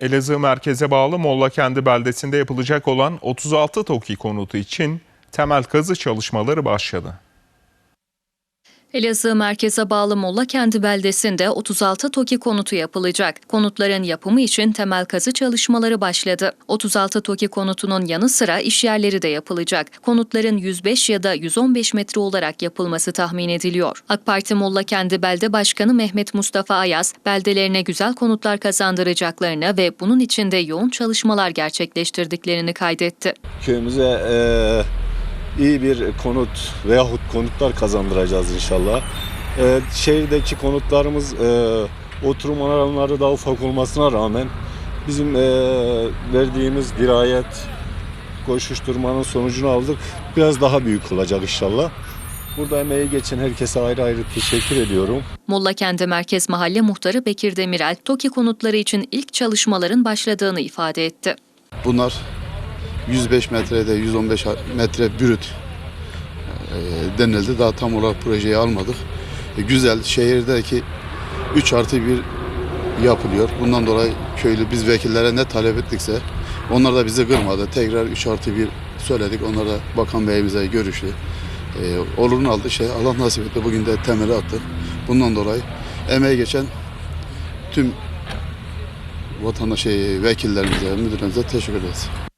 Elazığ merkeze bağlı Mollakendi beldesinde yapılacak olan 36 TOKİ konutu için temel kazı çalışmaları başladı. Elazığ merkeze bağlı Mollakendi beldesinde 36 TOKİ konutu yapılacak. Konutların yapımı için temel kazı çalışmaları başladı. 36 TOKİ konutunun yanı sıra iş yerleri de yapılacak. Konutların 105 ya da 115 metre olarak yapılması tahmin ediliyor. AK Parti Mollakendi Belde Başkanı Mehmet Mustafa Ayaz, beldelerine güzel konutlar kazandıracaklarını ve bunun için de yoğun çalışmalar gerçekleştirdiklerini kaydetti. köyümüze eee, iyi bir konut veyahut konutlar kazandıracağız inşallah. Eee, şehirdeki konutlarımız eee, oturum alanları daha ufak olmasına rağmen bizim eee, verdiğimiz dirayet koşuşturmanın sonucunu aldık. Biraz daha büyük olacak inşallah. Burada emeği geçen herkese ayrı ayrı teşekkür ediyorum. Mollakendi Merkez Mahalle Muhtarı Bekir Demirel, TOKİ konutları için ilk çalışmaların başladığını ifade etti. Bunlar 105 metrede 115 metre brüt e, denildi. Daha tam olarak projeyi almadık. E, güzel şehirdeki 3 artı 1 yapılıyor. Bundan dolayı köylü biz vekillere ne talep ettikse onlar da bizi kırmadı. Tekrar 3 artı 1 söyledik. Onlar da bakan beyimize görüştü. E, olurunu aldı şey Allah nasip etti. Bugün de temeli attık. Bundan dolayı emeği geçen tüm vatandaş şey, vekillerimize, müdürlerimize teşekkür ederiz.